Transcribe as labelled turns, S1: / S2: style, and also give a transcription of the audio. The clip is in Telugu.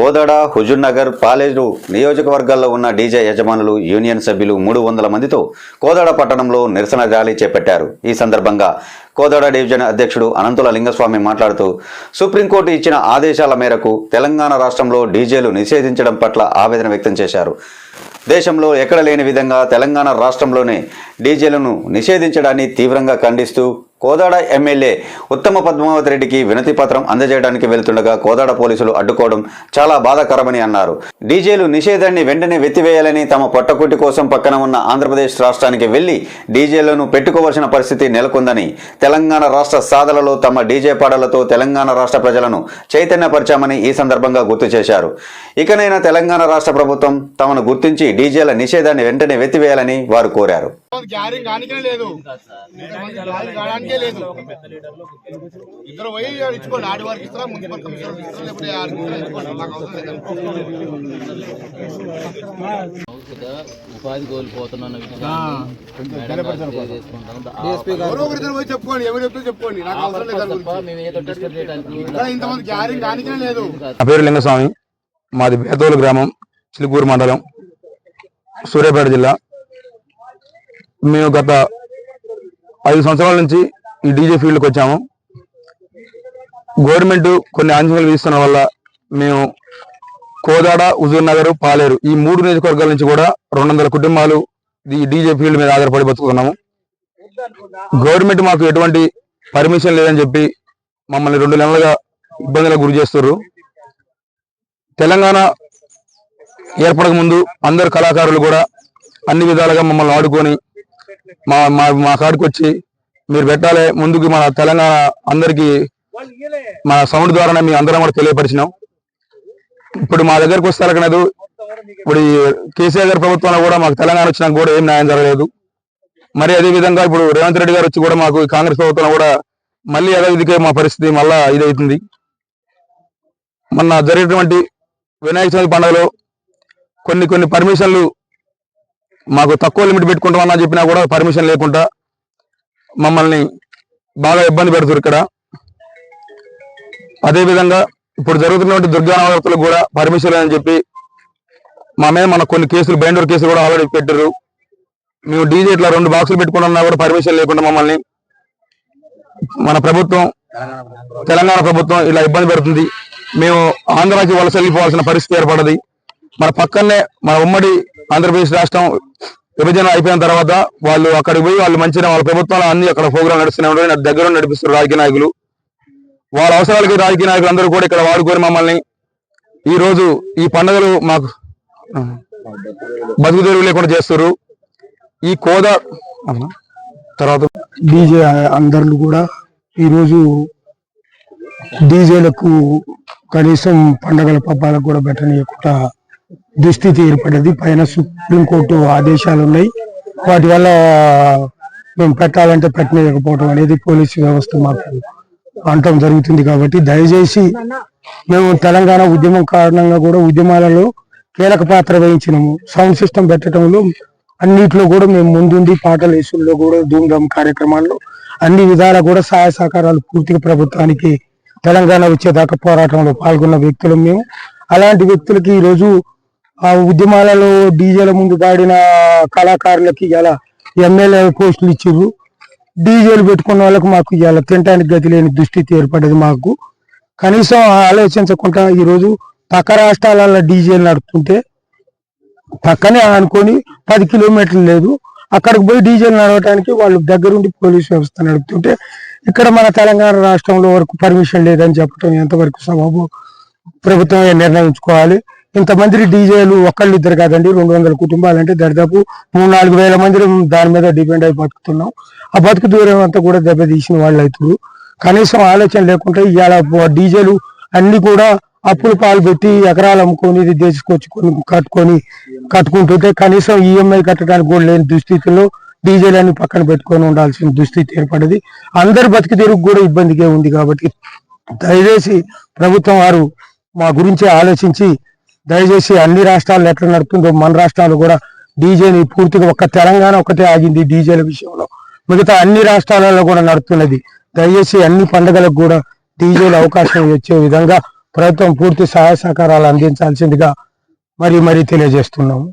S1: కోదాడ హుజూర్నగర్ పాలేరు నియోజకవర్గాల్లో ఉన్న డీజే యజమానులు యూనియన్ సభ్యులు మూడు వందల మందితో కోదాడ పట్టణంలో నిరసన ర్యాలీ చేపట్టారు. ఈ సందర్భంగా కోదాడ డివిజన్ అధ్యక్షుడు అనంతుల లింగస్వామి మాట్లాడుతూ సుప్రీంకోర్టు ఇచ్చిన ఆదేశాల మేరకు తెలంగాణ రాష్ట్రంలో డీజేలు నిషేధించడం పట్ల ఆవేదన వ్యక్తం చేశారు. దేశంలో ఎక్కడ లేని విధంగా తెలంగాణ రాష్ట్రంలోనే డీజేలను నిషేధించడాన్ని తీవ్రంగా ఖండిస్తూ కోదాడ ఎమ్మెల్యే ఉత్తమ పద్మావతి రెడ్డికి వినతి పత్రం అందజేయడానికి వెళ్తుండగా కోదాడ పోలీసులు అడ్డుకోవడం చాలా బాధాకరమని అన్నారు. డీజేలు నిషేధాన్ని వెంటనే వెత్తివేయాలని తమ పొట్టకుట్టి కోసం పక్కన ఉన్న ఆంధ్రప్రదేశ్ రాష్ట్రానికి వెళ్ళి డీజేలను పెట్టుకోవాల్సిన పరిస్థితి నెలకొందని తెలంగాణ రాష్ట్ర సాధనలో తమ డీజే పాటలతో తెలంగాణ రాష్ట్ర ప్రజలను చైతన్యపరిచామని ఈ సందర్భంగా గుర్తు చేశారు. ఇకనైనా తెలంగాణ రాష్ట్ర ప్రభుత్వం తమను గుర్తించి డీజేల నిషేధాన్ని వెంటనే వెత్తివేయాలని వారు కోరారు.
S2: గ్యారింగ్ కానికే లేదు. గ్యారింగ్ కావడానికే లేదు. ఇద్దరు పోయి ఇచ్చుకోండి. ఆడి వారికి ఇస్తారా లేకపోతే నాకు అవసరం లేదు.
S3: భౌతిక ఉపాధి కోల్పోతున్న విషయాన్ని మేడం గారు తెలియజేసుకుంటాం. ఆ-
S2: ఎవరో ఒకరి ఇద్దరు పోయి చెప్పుకోండి. ఎవరు చెప్తే చెప్పుకోండి. నాకు అవసరం లేదు ఇంతమంది గ్యారింగ్ కానికే లేదు.
S4: నా పేరు లింగస్వామి. మాది బేదోలు గ్రామం చిలుకూరు మండలం సూర్యాపేట జిల్లా. మేము గత ఐదు సంవత్సరాల నుంచి ఈ డీజే ఫీల్డ్కి వచ్చాము. గవర్నమెంట్ కొన్ని ఆంక్షలు విధిస్తున్న వల్ల మేము కోదాడ హుజూర్ నగర్ పాలేరు ఈ మూడు నియోజకవర్గాల నుంచి కూడా రెండు వందల కుటుంబాలు ఈ డీజే ఫీల్డ్ మీద ఆధారపడి బతుకుతున్నాము. గవర్నమెంట్ మాకు ఎటువంటి పర్మిషన్ లేదని చెప్పి మమ్మల్ని రెండు నెలలుగా ఇబ్బందులకు గురి చేస్తున్నారు తెలంగాణ ఏర్పడక ముందు అందరు కళాకారులు కూడా అన్ని విధాలుగా మమ్మల్ని ఆడుకొని మా మా మా కాడికి వచ్చి మీరు పెట్టాలి ముందుకు మన తెలంగాణ అందరికి మన సౌండ్ ద్వారానే మీ అందరం కూడా తెలియపరిచినాం. ఇప్పుడు మా దగ్గరకు వస్తే అలకలేదు ఇప్పుడు ఈ కేసీఆర్ గారి ప్రభుత్వంలో కూడా మాకు తెలంగాణ వచ్చినాక కూడా ఏం న్యాయం జరగలేదు. మరి అదే విధంగా ఇప్పుడు రేవంత్ రెడ్డి గారు వచ్చి కూడా మాకు కాంగ్రెస్ ప్రభుత్వంలో కూడా మళ్ళీ యథావిధికే మా పరిస్థితి మళ్ళా ఇదవుతుంది మొన్న జరిగినటువంటి వినాయక చవితి పండుగలో కొన్ని కొన్ని పర్మిషన్లు మాకు తక్కువ లిమిట్ పెట్టుకుంటామని చెప్పినా కూడా పర్మిషన్ లేకుండా మమ్మల్ని బాగా ఇబ్బంది పెడుతున్నారు ఇక్కడ. అదేవిధంగా ఇప్పుడు జరుగుతున్నటువంటి దుర్గా కూడా పర్మిషన్ లేదని చెప్పి మా మీద మన కొన్ని కేసులు బైండర్ కేసులు కూడా ఆల్రెడీ పెట్టారు. మేము డీజే ఇట్లా రెండు బాక్సులు పెట్టుకున్నా కూడా పర్మిషన్ లేకుండా మమ్మల్ని మన ప్రభుత్వం తెలంగాణ ప్రభుత్వం ఇలా ఇబ్బంది పెడుతుంది. మేము ఆంధ్రాకి వలస వెళ్ళిపోవాల్సిన పరిస్థితి ఏర్పడది. మన పక్కనే మన ఉమ్మడి ఆంధ్రప్రదేశ్ రాష్ట్రం విభజన అయిపోయిన తర్వాత వాళ్ళు అక్కడికి పోయి వాళ్ళు మంచిగా వాళ్ళ ప్రభుత్వాలు అన్ని అక్కడ ప్రోగ్రాం నడుస్తూనే నా దగ్గర నడిపిస్తారు రాజకీయ నాయకులు. వాళ్ళ అవసరాలకి రాజకీయ నాయకులు అందరూ కూడా ఇక్కడ వాడుకొని మమ్మల్ని. ఈ రోజు ఈ పండుగలు మాకు బతుకు తెరువు లేకుండా చేస్తారు ఈ కోదా తర్వాత
S5: డీజే అందరు కూడా ఈరోజు డీజేలకు కనీసం పండగల పబ్బాలకు కూడా పెట్టనీయకుండా దుస్థితి ఏర్పడింది. పైన సుప్రీంకోర్టు ఆదేశాలు ఉన్నాయి వాటి వల్ల మేము పెట్టాలంటే పెట్టనీయకపోవడం అనేది పోలీసు వ్యవస్థ మాకు అంటం జరుగుతుంది కాబట్టి దయచేసి మేము తెలంగాణ ఉద్యమం కారణంగా కూడా ఉద్యమాలలో కీలక పాత్ర వహించినాము. సౌండ్ సిస్టమ్ పెట్టడంలో అన్నిట్లో కూడా మేము ముందుండి పాటల వేసుల్లో కూడా ధూమ్ధామ్ కార్యక్రమాల్లో అన్ని విధాల కూడా సహాయ సహకారాలు పూర్తిగా ప్రభుత్వానికి తెలంగాణ వచ్చేదాకా పోరాటంలో పాల్గొన్న వ్యక్తులు మేము. అలాంటి వ్యక్తులకి ఈరోజు ఆ ఉద్యమాలలో డీజేల ముందు పాడిన కళాకారులకి ఇలా ఎమ్మెల్యే పోస్టులు ఇచ్చారు డీజేలు పెట్టుకున్న వాళ్ళకు మాకు ఇలా తినడానికి గతి లేని దుస్థితి ఏర్పడ్డది మాకు. కనీసం ఆలోచించకుండా ఈరోజు పక్క రాష్ట్రాలలో డీజేలు నడుపుతుంటే పక్కనే అనుకొని పది కిలోమీటర్లు లేదు. అక్కడికి పోయి డీజేలు నడవటానికి వాళ్ళు దగ్గరుండి పోలీస్ వ్యవస్థ నడుపుతుంటే ఇక్కడ మన తెలంగాణ రాష్ట్రంలో వరకు పర్మిషన్ లేదని చెప్పడం ఎంతవరకు సబబు ప్రభుత్వం నిర్ణయించుకోవాలి. ఇంతమంది డీజేలు ఒకళ్ళు ఇద్దరు కాదండి రెండు వందల కుటుంబాలు అంటే దరిదాపు మూడు నాలుగు వేల మంది దాని మీద డిపెండ్ అయి బతుకుతున్నాం. ఆ బతుకు దూరం అంతా కూడా దెబ్బతీసిన వాళ్ళు అవుతారు కనీసం ఆలోచన లేకుండా ఇవాళ డీజేలు అన్ని కూడా అప్పులు పాలు పెట్టి ఎకరాలు అమ్ముకొని తీసుకొచ్చుకొని తీసుకొచ్చి కట్టుకొని కట్టుకుంటుంటే కనీసం ఈఎంఐ కట్టడానికి కూడా లేని దుస్థితిలో డీజేలు అన్ని పక్కన పెట్టుకొని ఉండాల్సిన దుస్థితి ఏర్పడింది. అందరు బతికి తెరుగు కూడా ఇబ్బందిగా ఉంది కాబట్టి దయచేసి ప్రభుత్వం వారు మా గురించి ఆలోచించి దయచేసి అన్ని రాష్ట్రాలు ఎట్లా నడుపుతుందో మన రాష్ట్రాలు కూడా డీజేని పూర్తిగా ఒక్క తెలంగాణ ఒకటే ఆగింది డీజేల విషయంలో. మిగతా అన్ని రాష్ట్రాలలో కూడా నడుస్తున్నది. దయచేసి అన్ని పండుగలకు కూడా డీజేలు అవకాశం వచ్చే విధంగా ప్రభుత్వం పూర్తి సహాయ సహకారాలు అందించాల్సిందిగా మరి మరీ తెలియజేస్తున్నాము.